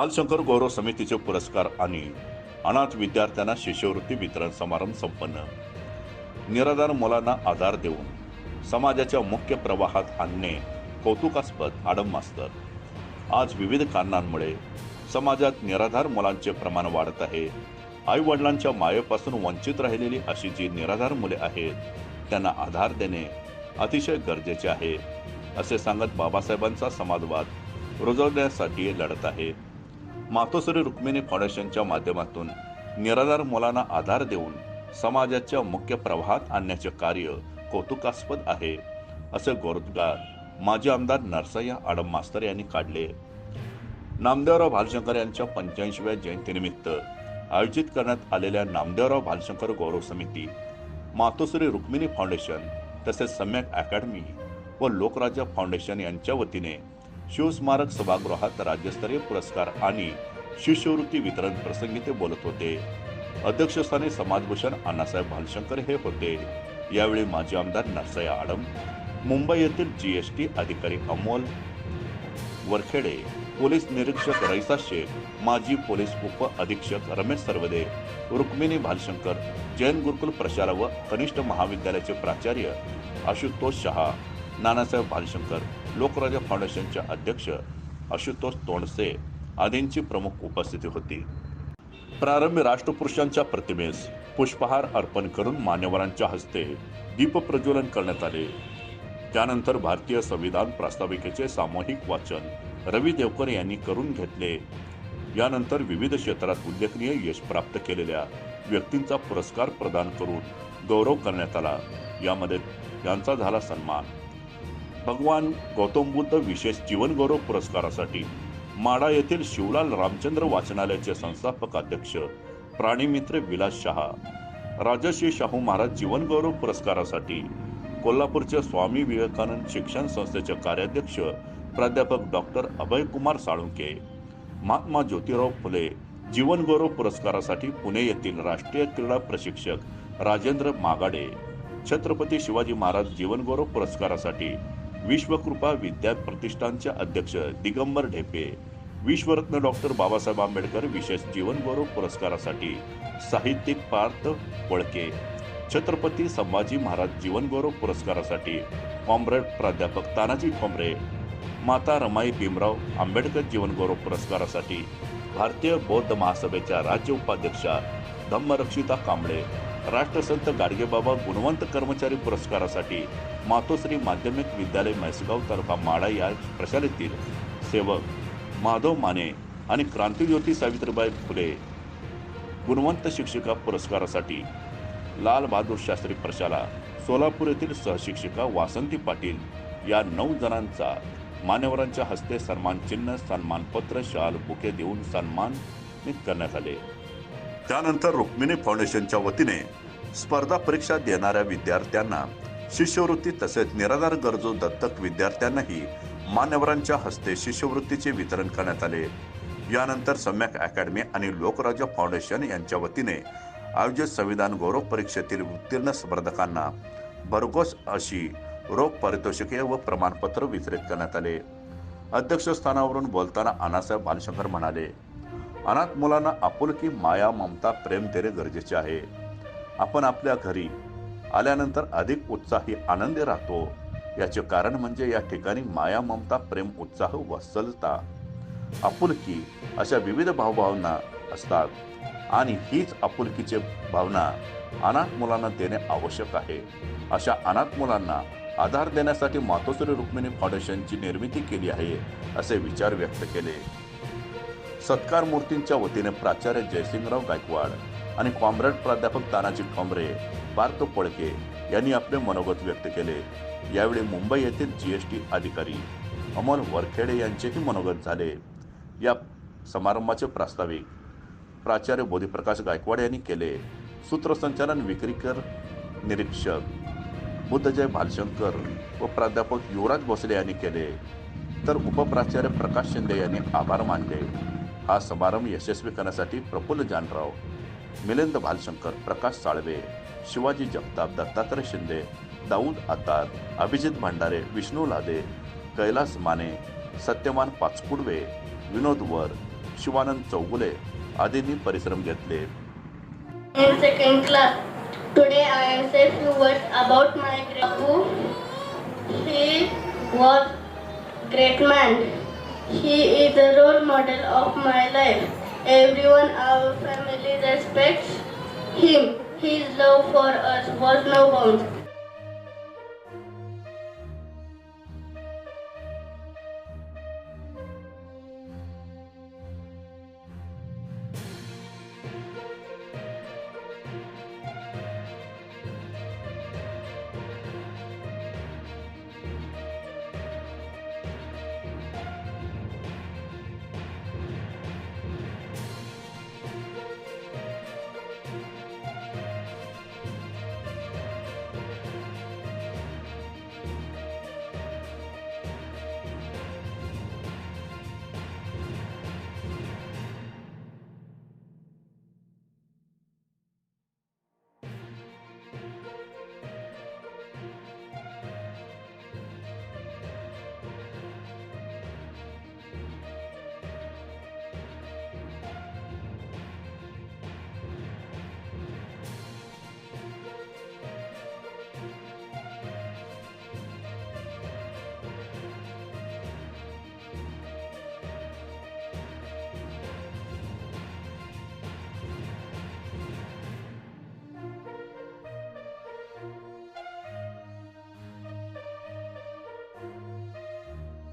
बालशंकर गौरव समितीचे पुरस्कार आणि अनाथ विद्यार्थ्यांना शिष्यवृत्ती वितरण समारंभ संपन्न. निराधार मुलांना आधार देऊन समाजाच्या मुख्य प्रवाहात आणणे कौतुकास्पद आडम मास्तर आज विविध कारणांमुळे समाजात निराधार मुलांचे प्रमाण वाढत आहे. आई वडिलांच्या मायेपासून वंचित राहिलेली अशी जी निराधार मुले आहेत त्यांना आधार देणे अतिशय गरजेचे आहे असे सांगत बाबासाहेबांचा समाजवाद रुजवण्यासाठी लढत आहे. मातोश्री रुक्मिणी फाउंडेशनच्या माध्यमातून निराधार मुलांना आधार देऊन समाजाच्या मुख्य प्रवाहात आणण्याचे कार्य कौतुकास्पद आहे असे गौरवगार माजी आमदार नरसय्या आडम मास्तर यांनी काढले. नामदेवराव भालशंकर यांच्या पंच्याऐंशीव्या जयंतीनिमित्त आयोजित करण्यात आलेल्या नामदेवराव भालशंकर गौरव समिती मातोश्री रुक्मिणी फाउंडेशन तसेच सम्यक अकॅडमी व लोकराज्य फाउंडेशन यांच्या वतीने शिवस्मारक सभागृहात राज्यस्तरीय पुरस्कार आणि शिष्यवृत्ती वितरण प्रसंगी ते बोलत होते. अध्यक्षस्थानी समाजभूषण अण्णासाहेब भालशंकर हे होते. यावेळी माजी आमदार नरसया आडम मुंबई येथील जी एस टी अधिकारी अमोल वरखेडे पोलीस निरीक्षक रईसा शेख माजी पोलीस उप अधीक्षक रमेश सर्वदे रुक्मिणी भालशंकर जैन गुरुकुल प्रशाला व कनिष्ठ महाविद्यालयाचे प्राचार्य आशुतोष शहा नानासाहेब भालशंकर लोकराजा फाउंडेशनचे अध्यक्ष आशुतोष तोंडसे आदींची प्रमुख उपस्थिती होती. प्रारंभी राष्ट्रपुरुषांच्या प्रतिमेस पुष्पहार अर्पण करून मान्यवरांच्या हस्ते दीपप्रज्वलन करण्यात आले. त्यानंतर भारतीय संविधान प्रास्ताविकेचे सामूहिक वाचन रवी देवकर यांनी करून घेतले. यानंतर विविध क्षेत्रात उल्लेखनीय यश प्राप्त केलेल्या व्यक्तींचा पुरस्कार प्रदान करून गौरव करण्यात आला. यामध्ये यांचा झाला सन्मान. भगवान गौतम बुद्ध विशेष जीवनगौरव पुरस्कारासाठी माडा येथील शिवलाल रामचंद्र वाचनालयाचे संस्थापक अध्यक्ष प्राणीमित्र विलास शहा राजश्री शाहू महाराज जीवनगौरव पुरस्कारासाठी कोल्हापूरच्या स्वामी विवेकानंद शिक्षण संस्थेचे कार्याध्यक्ष प्राध्यापक डॉक्टर अभयकुमार साळुंके महात्मा ज्योतिराव फुले जीवनगौरव पुरस्कारासाठी पुणे येथील राष्ट्रीय क्रीडा प्रशिक्षक राजेंद्र मागाडे छत्रपती शिवाजी महाराज जीवनगौरव पुरस्कारासाठी विश्वकृपा विद्या प्रतिष्ठानचे अध्यक्ष दिगंबर ढेपे विश्वरत्न डॉक्टर बाबासाहेब आंबेडकर विशेष जीवनगौरव पुरस्कारासाठी साहित्यिक पार्थ वळके छत्रपती संभाजी महाराज जीवनगौरव पुरस्कारासाठी कॉम्रेड प्राध्यापक तानाजी ठोंबरे माता रमाई भीमराव आंबेडकर जीवनगौरव पुरस्कारासाठी भारतीय बौद्ध महासभेच्या राज्य उपाध्यक्षा धम्मरक्षिता कांबळे राष्ट्रसंत गाडगेबाबा गुणवंत कर्मचारी पुरस्कारासाठी मातोश्री माध्यमिक विद्यालय म्हैसगाव तर्फा माडा या प्रशालेतील सेवक माधव माने आणि क्रांतिज्योती सावित्रीबाई फुले गुणवंत शिक्षिका पुरस्कारासाठी लाल बहादूर शास्त्री प्रशाला सोलापूर येथील सहशिक्षिका वासंती पाटील या नऊ जणांचा मान्यवरांच्या हस्ते सन्मान चिन्ह सन्मानपत्र शाल बुके देऊन सन्मानित करण्यात आले. त्यानंतर रुक्मिणी फाउंडेशनच्या वतीने स्पर्धा परीक्षा देणाऱ्या विद्यार्थ्यांना शिष्यवृत्ती तसेच निराधार गरजू दत्तक विद्यार्थ्यांनाही मान्यवरांच्या हस्ते शिष्यवृत्तीचे वितरण करण्यात आले. यानंतर सम्यक अकॅडमी आणि लोकराज्य फाउंडेशन यांच्या वतीने आयोजित संविधान गौरव परीक्षेतील उत्तीर्ण स्पर्धकांना भरघोस अशी रोख पारितोषिके व प्रमाणपत्र वितरित करण्यात आले. अध्यक्षस्थानावरून बोलताना आनासाहेब बालशंकर म्हणाले अनाथ मुलांना आपुलकी माया ममता प्रेम देणे गरजेचे आहे. आपण आपल्या घरी आल्यानंतर अधिक उत्साही आनंदी राहतो. याचे कारण म्हणजे या ठिकाणी माया ममता प्रेम उत्साह वत्सलता आपुलकी अशा विविध भावभावना असतात. आणि हीच आपुलकीचे भावना अनाथ मुलांना देणे आवश्यक आहे. अशा अनाथ मुलांना आधार देण्यासाठी मातोश्री रुक्मिणी फाउंडेशनची निर्मिती केली आहे असे विचार व्यक्त केले. सत्कार मूर्तींच्या वतीने प्राचार्य जयसिंगराव गायकवाड आणि कॉम्रेड प्राध्यापक तानाजी ठोंबरे पार्थ पळके यांनी आपले मनोगत व्यक्त केले. यावेळी मुंबई येथील जी एस टी अधिकारी अमोल वरखेडे यांचेही मनोगत झाले. या समारंभाचे प्रास्ताविक प्राचार्य बोधीप्रकाश गायकवाड यांनी केले. सूत्रसंचालन विक्रीकर निरीक्षक बुद्धजय भालशंकर व प्राध्यापक युवराज भोसले यांनी केले. तर उपप्राचार्य प्रकाश शिंदे यांनी आभार मानले. हा समारंभ यशस्वी करण्यासाठी प्रफुल्ल जानराव मिलिंद भालशंकर प्रकाश साळवे शिवाजी जगताप दत्तात्रय शिंदे दाऊद आतार अभिजित भांडारे विष्णू लादे कैलास माने सत्यमान पाचपुडवे विनोद वर शिवानंद चौगुले आदींनी परिश्रम घेतले In second class, today I am say few words about my grandpa. He was great man. He is the role model of my life. Everyone our family respects him. His love for us was no bounds.